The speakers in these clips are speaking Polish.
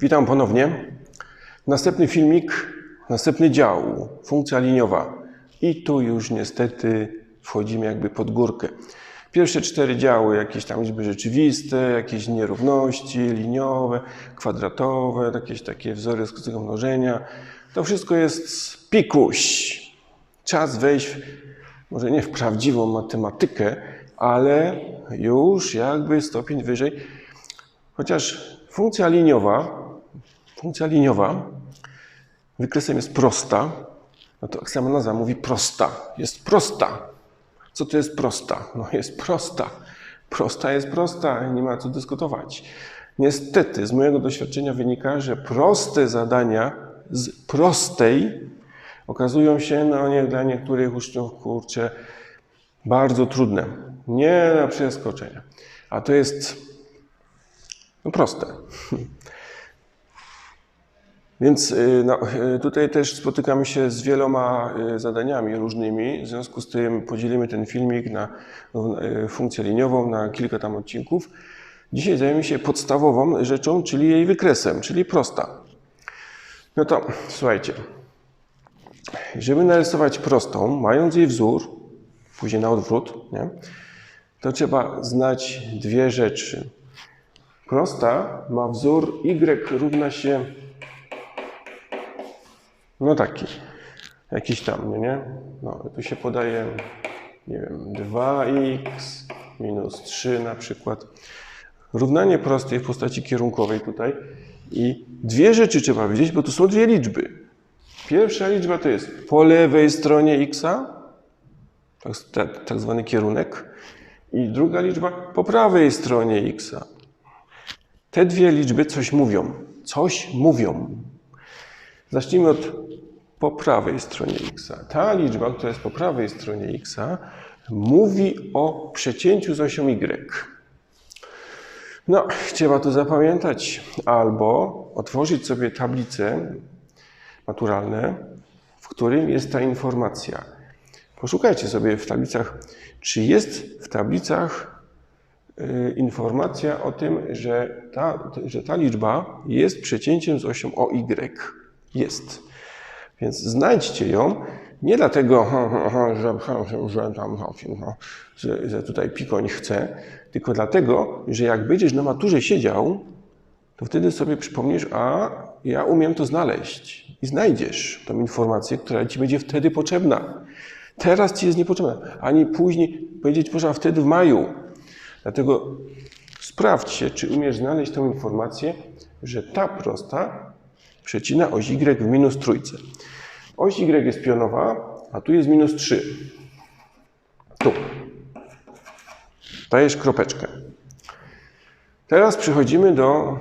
Witam ponownie. Następny filmik, następny dział, funkcja liniowa. I tu już niestety wchodzimy jakby pod górkę. Pierwsze cztery działy, jakieś tam liczby rzeczywiste, jakieś nierówności liniowe, kwadratowe, jakieś takie wzory skrótnego mnożenia. To wszystko jest pikuś. Czas wejść, może nie w prawdziwą matematykę, ale już jakby stopień wyżej. Chociaż funkcja liniowa, funkcja liniowa wykresem jest prosta, no to jak mówi prosta, jest prosta. Co to jest prosta? No jest prosta. Prosta jest prosta, nie ma co dyskutować. Niestety, z mojego doświadczenia wynika, że proste zadania z prostej okazują się no, nie, dla niektórych uczniów, kurczę, bardzo trudne. Nie na przeskoczenie. A to jest no, proste. Więc y, no, y, tutaj też spotykamy się z wieloma y, zadaniami różnymi. W związku z tym podzielimy ten filmik na funkcję liniową, na kilka tam odcinków. Dzisiaj zajmiemy się podstawową rzeczą, czyli jej wykresem, czyli prosta. No to słuchajcie. Żeby narysować prostą, mając jej wzór, później na odwrót, nie, to trzeba znać dwie rzeczy. Prosta ma wzór y równa się no taki, jakiś tam, nie, nie? No, tu się podaje, nie wiem, 2x minus 3 na przykład. Równanie proste w postaci kierunkowej tutaj. I dwie rzeczy trzeba wiedzieć, bo tu są dwie liczby. Pierwsza liczba to jest po lewej stronie x, tak, tak, tak zwany kierunek, i druga liczba po prawej stronie x. Te dwie liczby coś mówią. Coś mówią. Zacznijmy od po prawej stronie x. Ta liczba, która jest po prawej stronie x, mówi o przecięciu z osią y. No, trzeba to zapamiętać albo otworzyć sobie tablice maturalne, w którym jest ta informacja. Poszukajcie sobie w tablicach, czy jest w tablicach y, informacja o tym, że ta, że ta liczba jest przecięciem z osią OY. Jest. Więc znajdźcie ją nie dlatego, że, że, tam, no, że, że tutaj Pikoń chce, tylko dlatego, że jak będziesz na maturze siedział, to wtedy sobie przypomnisz, a ja umiem to znaleźć. I znajdziesz tą informację, która ci będzie wtedy potrzebna. Teraz ci jest niepotrzebna, ani później, powiedzieć można wtedy w maju. Dlatego sprawdźcie, czy umiesz znaleźć tą informację, że ta prosta przecina oś y w minus trójce. Oś y jest pionowa, a tu jest minus 3. Tu. Dajesz kropeczkę. Teraz przechodzimy do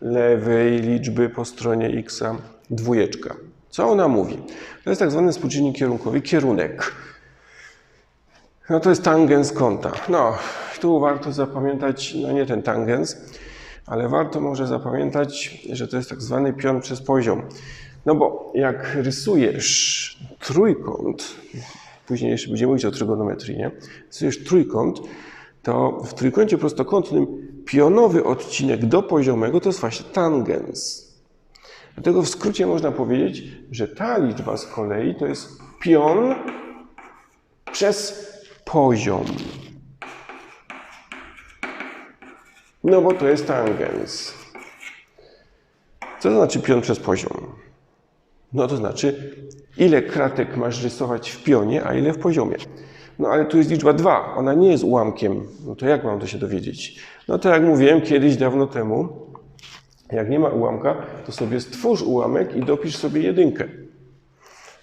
lewej liczby po stronie x, dwójeczka. Co ona mówi? To jest tak zwany współczynnik kierunkowy, kierunek. No to jest tangens kąta. No, tu warto zapamiętać, no nie ten tangens, ale warto może zapamiętać, że to jest tak zwany pion przez poziom. No bo jak rysujesz trójkąt, później jeszcze będziemy mówić o trygonometrii, nie? Rysujesz trójkąt, to w trójkącie prostokątnym pionowy odcinek do poziomego to jest właśnie tangens. Dlatego w skrócie można powiedzieć, że ta liczba z kolei to jest pion przez poziom. No bo to jest tangens. Co to znaczy pion przez poziom? No to znaczy, ile kratek masz rysować w pionie, a ile w poziomie. No ale tu jest liczba 2, ona nie jest ułamkiem. No to jak mam to się dowiedzieć? No to jak mówiłem kiedyś, dawno temu, jak nie ma ułamka, to sobie stwórz ułamek i dopisz sobie jedynkę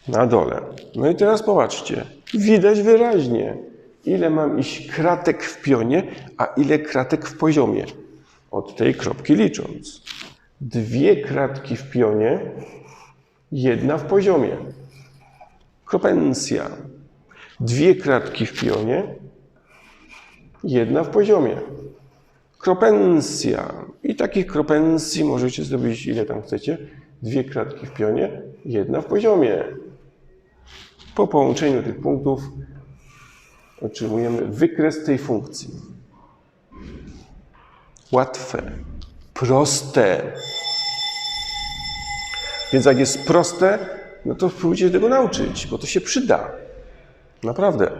na dole. No i teraz popatrzcie, widać wyraźnie, ile mam iść kratek w pionie, a ile kratek w poziomie. Od tej kropki licząc. Dwie kratki w pionie, jedna w poziomie. Kropensja. Dwie kratki w pionie, jedna w poziomie. Kropensja. I takich kropensji możecie zrobić ile tam chcecie. Dwie kratki w pionie, jedna w poziomie. Po połączeniu tych punktów otrzymujemy wykres tej funkcji. Łatwe, proste. Więc jak jest proste, no to spróbujcie się tego nauczyć, bo to się przyda. Naprawdę.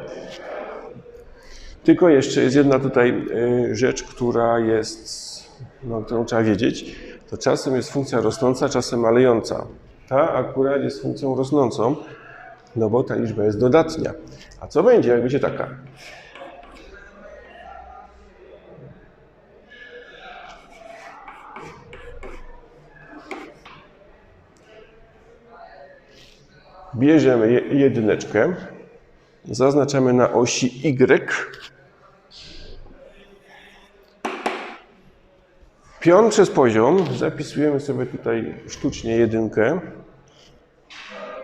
Tylko jeszcze jest jedna tutaj y, rzecz, która jest, no, którą trzeba wiedzieć. To czasem jest funkcja rosnąca, czasem malejąca. Ta akurat jest funkcją rosnącą, no bo ta liczba jest dodatnia. A co będzie, jak będzie taka? Bierzemy je- jedyneczkę, zaznaczamy na osi Y. Pion przez poziom, zapisujemy sobie tutaj sztucznie jedynkę.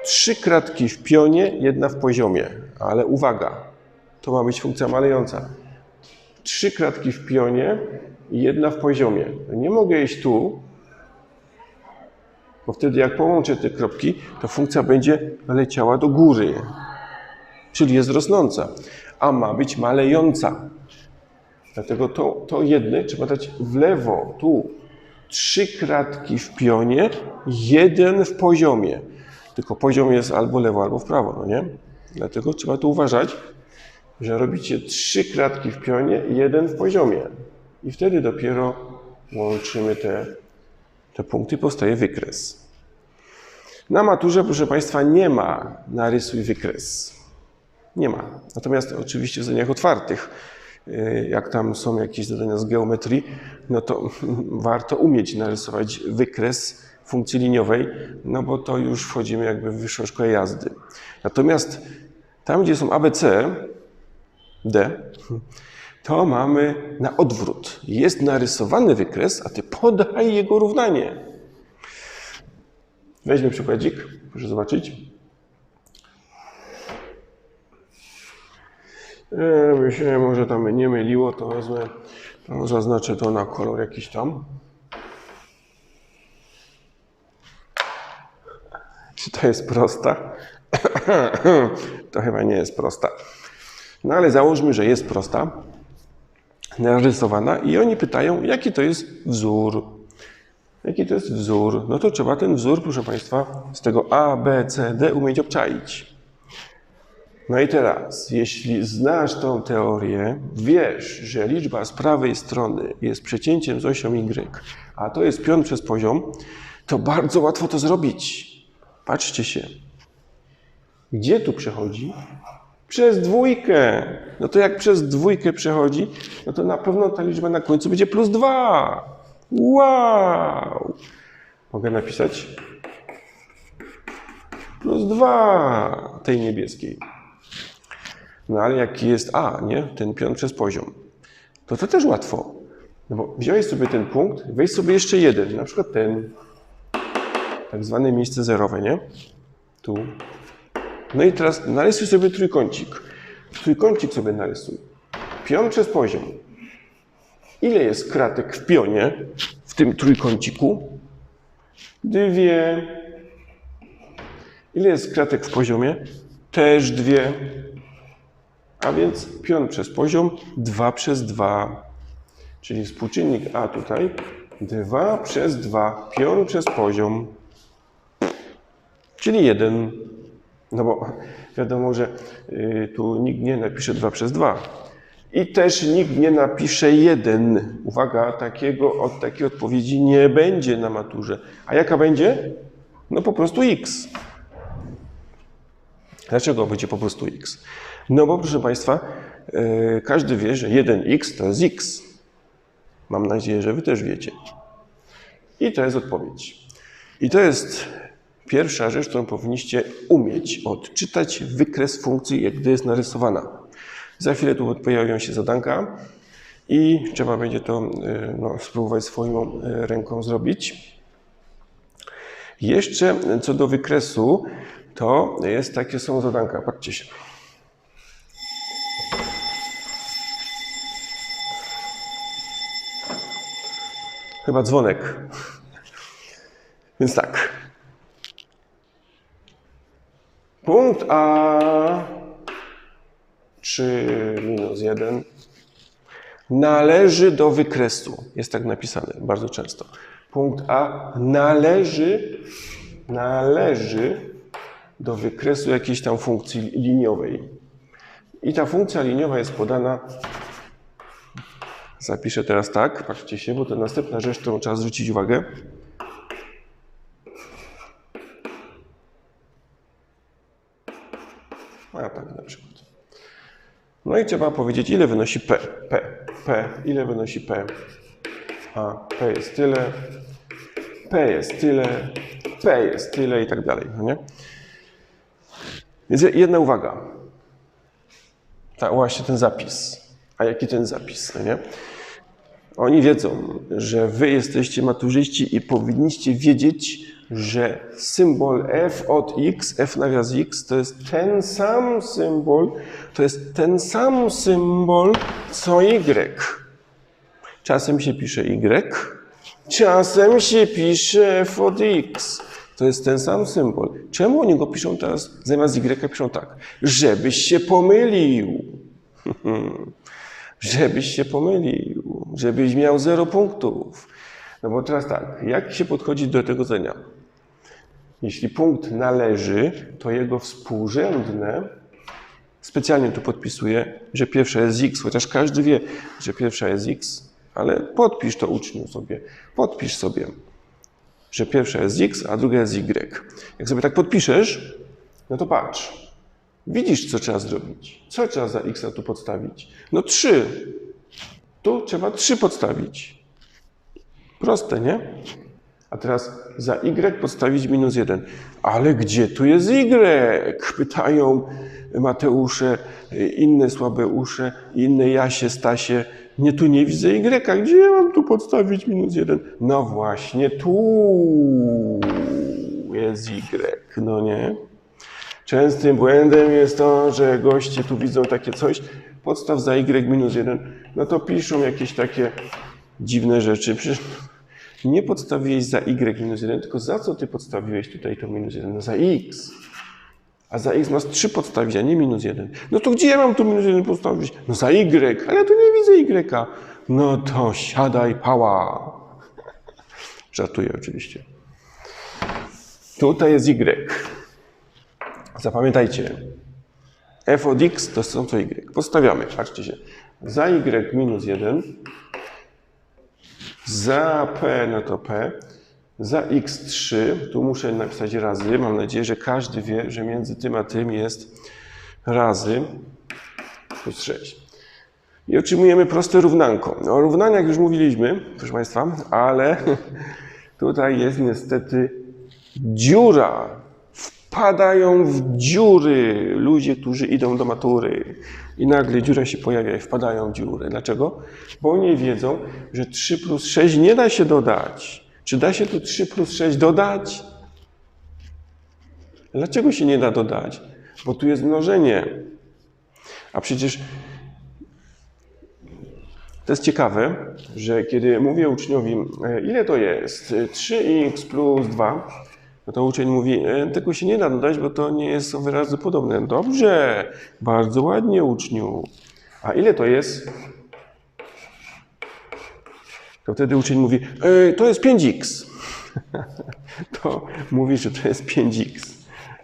Trzy kratki w pionie, jedna w poziomie. Ale uwaga, to ma być funkcja malejąca. Trzy kratki w pionie i jedna w poziomie. Nie mogę iść tu, bo wtedy jak połączę te kropki, to funkcja będzie leciała do góry, czyli jest rosnąca, a ma być malejąca. Dlatego to, to jedne trzeba dać w lewo, tu. Trzy kratki w pionie, jeden w poziomie. Tylko poziom jest albo lewo, albo w prawo, no nie? Dlatego trzeba tu uważać, że robicie trzy kratki w pionie, jeden w poziomie. I wtedy dopiero łączymy te te punkty powstaje wykres. Na maturze, proszę Państwa, nie ma narysuj wykres. Nie ma. Natomiast oczywiście w zadaniach otwartych, y, jak tam są jakieś zadania z geometrii, no to warto umieć narysować wykres funkcji liniowej, no bo to już wchodzimy jakby w wyższą szkołę jazdy. Natomiast tam, gdzie są ABC, D, to mamy na odwrót. Jest narysowany wykres, a ty podaj jego równanie. Weźmy przykładzik, proszę zobaczyć. E, by się może tam nie myliło, to wezmę, to zaznaczę to na kolor jakiś tam. Czy to jest prosta? to chyba nie jest prosta. No ale załóżmy, że jest prosta, narysowana i oni pytają, jaki to jest wzór. Jaki to jest wzór? No to trzeba ten wzór, proszę Państwa, z tego A, B, C, D umieć obczaić. No i teraz, jeśli znasz tą teorię, wiesz, że liczba z prawej strony jest przecięciem z osią Y, a to jest pion przez poziom, to bardzo łatwo to zrobić. Patrzcie się. Gdzie tu przechodzi? Przez dwójkę. No to jak przez dwójkę przechodzi, no to na pewno ta liczba na końcu będzie plus dwa. Wow! Mogę napisać plus dwa tej niebieskiej. No ale jaki jest A, nie? Ten pion przez poziom. To to też łatwo. No bo wziąłeś sobie ten punkt, weź sobie jeszcze jeden, na przykład ten, tak zwane miejsce zerowe, nie? Tu. No i teraz narysuj sobie trójkącik. Trójkącik sobie narysuj. Pion przez poziom. Ile jest kratek w pionie, w tym trójkąciku? Dwie. Ile jest kratek w poziomie? Też dwie. A więc pion przez poziom 2 przez 2. Czyli współczynnik A tutaj 2 przez 2. Pion przez poziom. Czyli 1. No bo wiadomo, że y, tu nikt nie napisze 2 przez 2. I też nikt nie napisze 1. Uwaga, takiego, od takiej odpowiedzi nie będzie na maturze. A jaka będzie? No po prostu x. Dlaczego będzie po prostu x? No bo proszę Państwa, y, każdy wie, że 1x to jest x. Mam nadzieję, że Wy też wiecie. I to jest odpowiedź. I to jest pierwsza rzecz, którą powinniście umieć odczytać wykres funkcji, jak gdy jest narysowana. Za chwilę tu pojawią się zadanka i trzeba będzie to y, no, spróbować swoją y, ręką zrobić. Jeszcze co do wykresu, to jest takie są zadanka. Patrzcie się. Chyba dzwonek. Więc tak. Punkt A 3 minus 1 należy do wykresu. Jest tak napisane bardzo często. Punkt A należy należy do wykresu jakiejś tam funkcji liniowej. I ta funkcja liniowa jest podana. Zapiszę teraz tak, patrzcie się, bo to następna rzecz, którą trzeba zwrócić uwagę. A tak na przykład. No i trzeba powiedzieć, ile wynosi P. P. P. Ile wynosi P? A P jest tyle. P jest tyle. P jest tyle i tak dalej. No nie? Więc jedna uwaga. Tak, właśnie ten zapis. A jaki ten zapis? No nie? Oni wiedzą, że wy jesteście maturzyści i powinniście wiedzieć, że symbol f od x, f nawias x, to jest ten sam symbol, to jest ten sam symbol co y. Czasem się pisze y, czasem się pisze f od x. To jest ten sam symbol. Czemu oni go piszą teraz zamiast y piszą tak? Żebyś się pomylił. żebyś się pomylił, żebyś miał zero punktów. No bo teraz tak, jak się podchodzi do tego zdania? Jeśli punkt należy, to jego współrzędne, specjalnie tu podpisuję, że pierwsza jest x, chociaż każdy wie, że pierwsza jest x, ale podpisz to uczniu sobie, podpisz sobie, że pierwsza jest x, a druga jest y. Jak sobie tak podpiszesz, no to patrz, Widzisz, co trzeba zrobić. Co trzeba za x tu podstawić? No 3. Tu trzeba 3 podstawić. Proste, nie? A teraz za y podstawić minus 1. Ale gdzie tu jest y? Pytają Mateusze, inne słabe usze, inne Jasie, Stasie. Nie, tu nie widzę y. Gdzie ja mam tu podstawić minus 1? No właśnie, tu jest y. No nie? Częstym błędem jest to, że goście tu widzą takie coś, podstaw za y minus 1, no to piszą jakieś takie dziwne rzeczy. Przecież nie podstawiłeś za y minus 1, tylko za co ty podstawiłeś tutaj to minus 1? No za x. A za x masz 3 podstawić, a nie minus 1. No to gdzie ja mam tu minus 1 postawić? No za y, ale ja tu nie widzę y. No to siadaj pała. Żartuję oczywiście. Tutaj jest y. Zapamiętajcie, f od x to są co y. Postawiamy, patrzcie się. Za y minus 1, za p no to p, za x3, tu muszę napisać razy, mam nadzieję, że każdy wie, że między tym a tym jest razy plus 6. I otrzymujemy proste równanko. O równaniach już mówiliśmy, proszę Państwa, ale tutaj jest niestety dziura wpadają w dziury ludzie, którzy idą do matury. I nagle dziura się pojawia i wpadają w dziury. Dlaczego? Bo oni wiedzą, że 3 plus 6 nie da się dodać. Czy da się tu 3 plus 6 dodać? Dlaczego się nie da dodać? Bo tu jest mnożenie. A przecież to jest ciekawe, że kiedy mówię uczniowi, e, ile to jest? 3x plus 2, no to uczeń mówi, e, tego się nie da dodać, bo to nie jest wyrazy podobne. Dobrze, bardzo ładnie uczniu. A ile to jest? To wtedy uczeń mówi, e, to jest 5x. to mówi, że to jest 5x.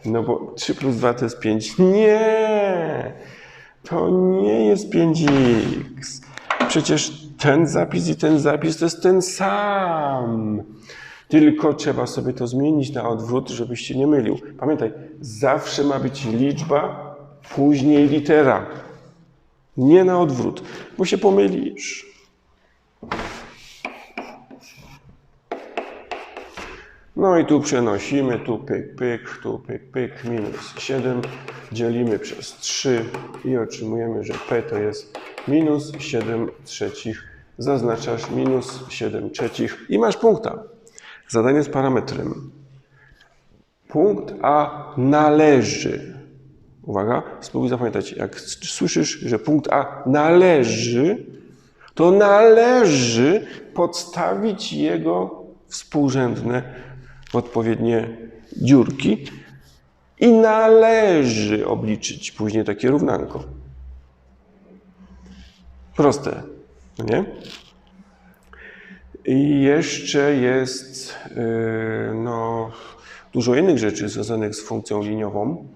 No bo 3 plus 2 to jest 5. Nie! To nie jest 5x. Przecież ten zapis i ten zapis to jest ten sam. Tylko trzeba sobie to zmienić na odwrót, żebyś się nie mylił. Pamiętaj, zawsze ma być liczba, później litera. Nie na odwrót, bo się pomylisz. No i tu przenosimy, tu pyk, pyk, tu pyk, pyk, minus 7. Dzielimy przez 3 i otrzymujemy, że P to jest minus 7 trzecich. Zaznaczasz minus 7 trzecich i masz punkta. Zadanie z parametrem. Punkt A należy. Uwaga, spróbuj zapamiętać. Jak słyszysz, że punkt A należy, to należy podstawić jego współrzędne odpowiednie dziurki i należy obliczyć później takie równanko. Proste, nie? I jeszcze jest, y, no, dużo innych rzeczy związanych z funkcją liniową.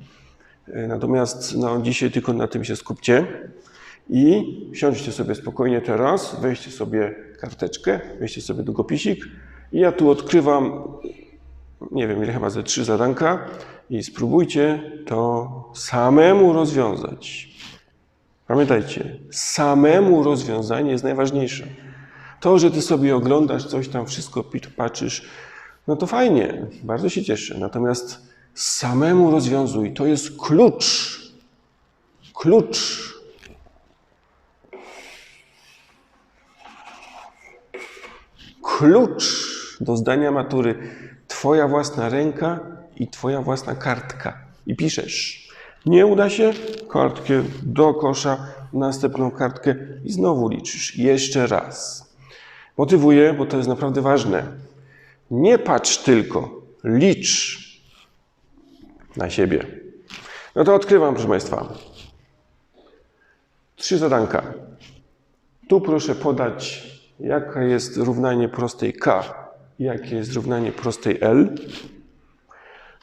E, Natomiast no, dzisiaj tylko na tym się skupcie i siądźcie sobie spokojnie teraz, weźcie sobie karteczkę, weźcie sobie długopisik i ja tu odkrywam, nie wiem ile chyba ze trzy zadanka i spróbujcie to samemu rozwiązać. Pamiętajcie, samemu rozwiązanie jest najważniejsze. To, że ty sobie oglądasz coś tam, wszystko patrzysz, no to fajnie, bardzo się cieszę. Natomiast samemu rozwiązuj. To jest klucz. Klucz. Klucz do zdania matury. Twoja własna ręka i twoja własna kartka. I piszesz. Nie uda się? Kartkę do kosza, następną kartkę i znowu liczysz. Jeszcze raz. Motywuję, bo to jest naprawdę ważne. Nie patrz tylko, licz na siebie. No to odkrywam, proszę Państwa. Trzy zadanka. Tu proszę podać, jaka jest równanie prostej K jakie jest równanie prostej L.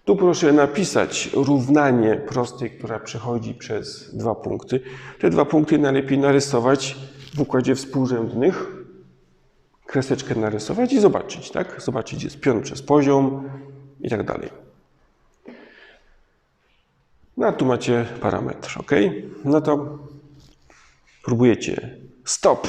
Tu proszę napisać równanie prostej, która przechodzi przez dwa punkty. Te dwa punkty najlepiej narysować w układzie współrzędnych kreseczkę narysować i zobaczyć, tak? Zobaczyć jest pion przez poziom i tak dalej. No a tu macie parametr, ok? No to próbujecie. Stop!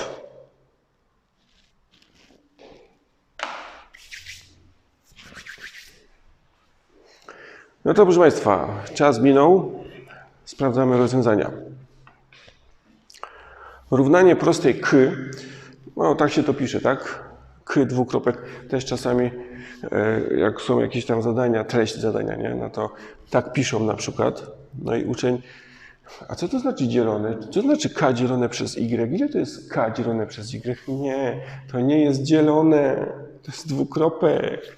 No to proszę Państwa, czas minął. Sprawdzamy rozwiązania. Równanie prostej k, no tak się to pisze, tak? K dwukropek. Też czasami, e, jak są jakieś tam zadania, treść zadania, nie? No to tak piszą na przykład. No i uczeń, a co to znaczy dzielone? Co to znaczy k dzielone przez y? Ile to jest k dzielone przez y? Nie, to nie jest dzielone. To jest dwukropek.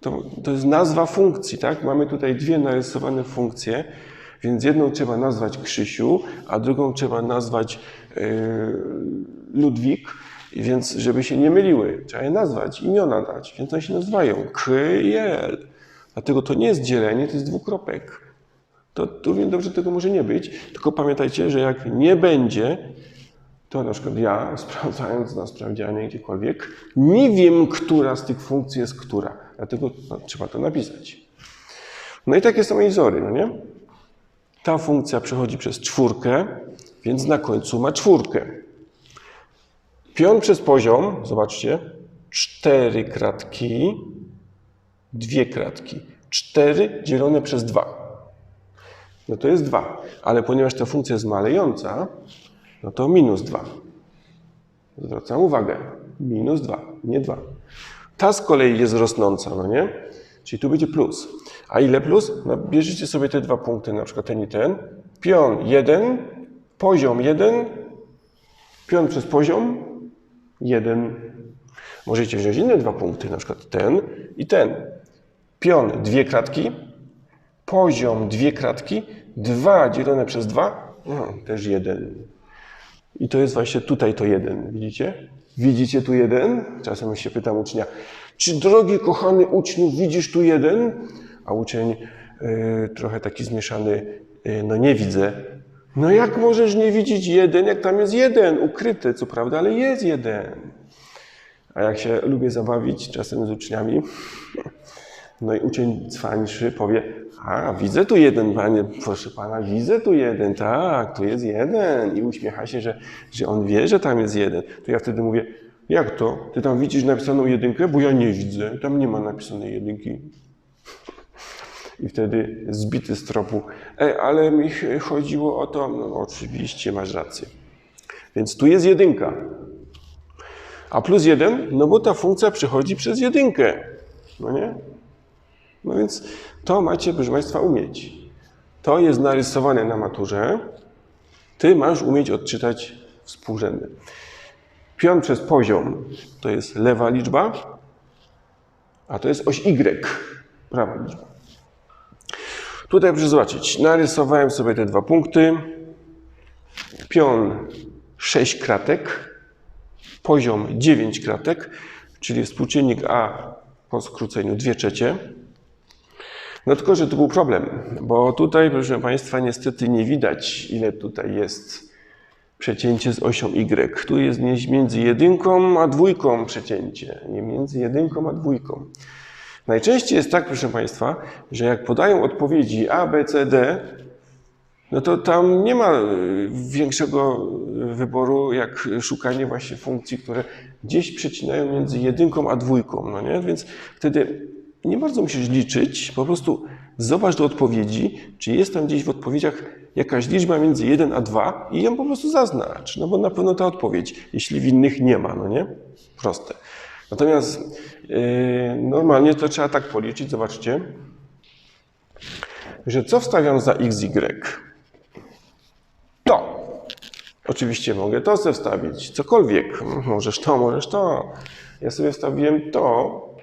To, to jest nazwa funkcji, tak? Mamy tutaj dwie narysowane funkcje, więc jedną trzeba nazwać Krzysiu, a drugą trzeba nazwać yy, Ludwik, więc żeby się nie myliły, trzeba je nazwać, imiona dać, więc one się nazywają K. Dlatego to nie jest dzielenie, to jest dwukropek. To równie dobrze tego może nie być, tylko pamiętajcie, że jak nie będzie, to na przykład ja, sprawdzając na sprawdzianie gdziekolwiek, nie wiem, która z tych funkcji jest która. Dlatego no, trzeba to napisać. No i takie są izory, no nie? Ta funkcja przechodzi przez czwórkę, więc na końcu ma czwórkę. Pion przez poziom, zobaczcie, cztery kratki, dwie kratki. Cztery dzielone przez dwa. No to jest dwa. Ale ponieważ ta funkcja jest malejąca, no to minus 2. Zwracam uwagę. Minus 2, nie 2. Ta z kolei jest rosnąca, no nie? Czyli tu będzie plus. A ile plus? No bierzecie sobie te dwa punkty, na przykład ten i ten. Pion 1, poziom 1, pion przez poziom 1. Możecie wziąć inne dwa punkty, na przykład ten i ten. Pion dwie kratki, poziom dwie kratki, 2 dzielone przez 2, no, też 1. I to jest właśnie tutaj to jeden, widzicie? Widzicie tu jeden? Czasem się pytam ucznia, czy drogi kochany uczniu, widzisz tu jeden? A uczeń y, trochę taki zmieszany, y, no nie widzę. No jak możesz nie widzieć jeden, jak tam jest jeden, ukryty, co prawda, ale jest jeden. A jak się lubię zabawić czasem z uczniami, no i uczeń cwańszy powie, a widzę tu jeden, panie, proszę pana, widzę tu jeden, tak, tu jest jeden. I uśmiecha się, że, że on wie, że tam jest jeden. To ja wtedy mówię, jak to? Ty tam widzisz napisaną jedynkę? Bo ja nie widzę, tam nie ma napisanej jedynki. I wtedy zbity z tropu, e, ale mi ch- chodziło o to, no oczywiście masz rację. Więc tu jest jedynka. A plus jeden, no bo ta funkcja przechodzi przez jedynkę. No nie? No więc to macie, proszę Państwa, umieć. To jest narysowane na maturze. Ty masz umieć odczytać współrzędne. Pion przez poziom to jest lewa liczba, a to jest oś Y, prawa liczba. Tutaj proszę zobaczyć, narysowałem sobie te dwa punkty. Pion 6 kratek, poziom 9 kratek, czyli współczynnik A po skróceniu 2 trzecie. No tylko, że tu był problem, bo tutaj, proszę Państwa, niestety nie widać, ile tutaj jest przecięcie z osią Y. Tu jest między jedynką a dwójką przecięcie, nie między jedynką a dwójką. Najczęściej jest tak, proszę Państwa, że jak podają odpowiedzi A, B, C, D, no to tam nie ma y, większego wyboru, jak szukanie właśnie funkcji, które gdzieś przecinają między jedynką a dwójką, no nie? Więc wtedy nie bardzo musisz liczyć, po prostu zobacz do odpowiedzi, czy jest tam gdzieś w odpowiedziach jakaś liczba między 1 a 2 i ją po prostu zaznacz, no bo na pewno ta odpowiedź, jeśli w innych nie ma, no nie? Proste. Natomiast yy, normalnie to trzeba tak policzyć, zobaczcie, że co wstawiam za xy? To. Oczywiście mogę to sobie wstawić, cokolwiek. Możesz to, możesz to. Ja sobie wstawiłem to,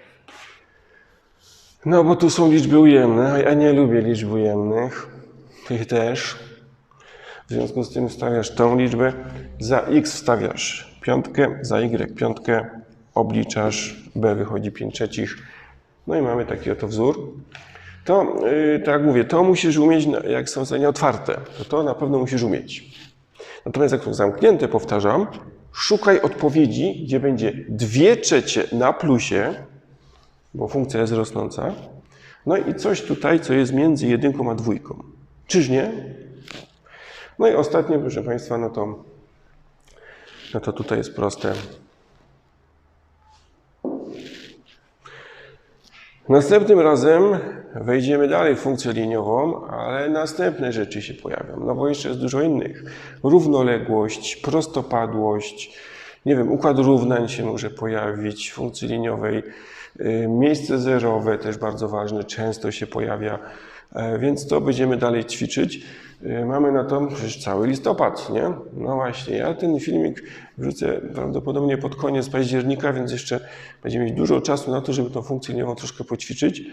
no bo tu są liczby ujemne, a ja nie lubię liczb ujemnych. Ty też. W związku z tym wstawiasz tą liczbę. Za x wstawiasz piątkę, za y piątkę, obliczasz, b wychodzi 5 trzecich. No i mamy taki oto wzór. To, yy, tak jak mówię, to musisz umieć, jak są zadania otwarte, to to na pewno musisz umieć. Natomiast jak są zamknięte, powtarzam, szukaj odpowiedzi, gdzie będzie 2 trzecie na plusie, bo funkcja jest rosnąca. No i coś tutaj, co jest między jedynką a dwójką. Czyż nie? No i ostatnie, proszę Państwa, no to, no to tutaj jest proste. Następnym razem wejdziemy dalej w funkcję liniową, ale następne rzeczy się pojawią, no bo jeszcze jest dużo innych. Równoległość, prostopadłość, nie wiem, układ równań się może pojawić w funkcji liniowej. Y, Miejsce zerowe też bardzo ważne, często się pojawia, więc to będziemy dalej ćwiczyć. Y, Mamy na to przecież cały listopad, nie? No właśnie, ja ten filmik wrzucę prawdopodobnie pod koniec października, więc jeszcze będziemy mieć dużo czasu na to, żeby tą funkcję liniową troszkę poćwiczyć.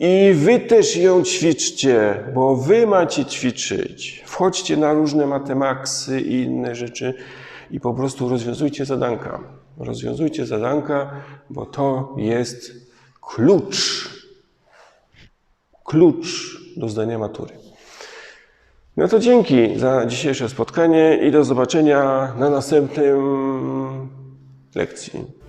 I wy też ją ćwiczcie, bo wy macie ćwiczyć. Wchodźcie na różne matemaksy i inne rzeczy i po prostu rozwiązujcie zadanka. Rozwiązujcie zadanka, bo to jest klucz. Klucz do zdania matury. No to dzięki za dzisiejsze spotkanie i do zobaczenia na następnym lekcji.